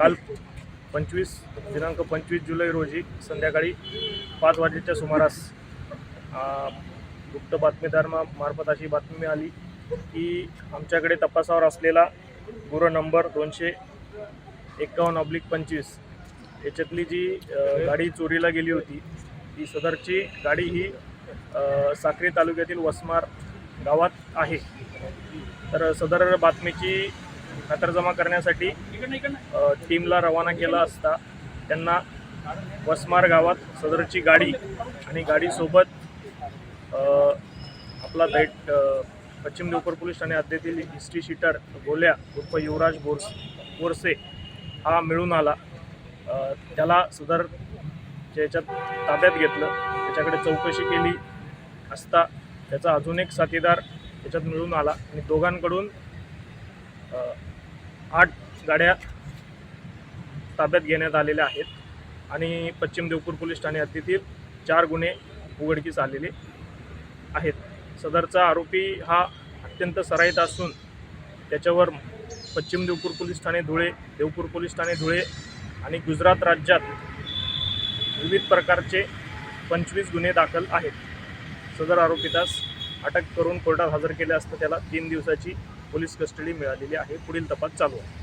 काल पंचवीस दिनांक पंचवीस जुलै रोजी संध्याकाळी पाच वाजेच्या सुमारास गुप्त बातमीदार मार्फत अशी बातमी मिळाली की आमच्याकडे तपासावर असलेला गुर नंबर दोनशे एकावन्न ऑब्लिक पंचवीस याच्यातली जी गाडी चोरीला गेली होती ती सदरची गाडी ही साक्री तालुक्यातील वसमार गावात आहे. तर सदर बातमीची खातरजमा करण्यासाठी टीमला रवाना केला असता त्यांना वसमार गावात सदरची गाडी आणि गाडीसोबत आपला दैट पश्चिम देवपूर पोलीस ठाणे हद्दीतील हिस्ट्री शीटर गोल्या उर्फ युवराज बोरस बोरसे हा मिळून आला. त्याला सदर याच्यात ताब्यात घेतलं त्याच्याकडे चौकशी केली असता त्याचा अजून एक साथीदार त्याच्यात मिळून आला आणि दोघांकडून आठ गाड्या ताब्यात घेण्यात आलेल्या आहेत. आणि पश्चिम देवपूर पोलीस ठाणे हद्दीतील चार गुन्हे उघडकीस आलेले आहेत. सदरचा आरोपी हा अत्यंत सराईत असून त्याच्यावर पश्चिम देवपूर पोलीस ठाणे धुळे देवपूर पोलीस ठाणे धुळे आणि गुजरात राज्यात विविध प्रकारचे पंचवीस गुन्हे दाखल आहेत. सदर आरोपीतास अटक करून कोर्टात हजर केले असता त्याला तीन दिवसाची पोलीस कस्टडी मिळालेली आहे. पुढील तपास चालू आहे.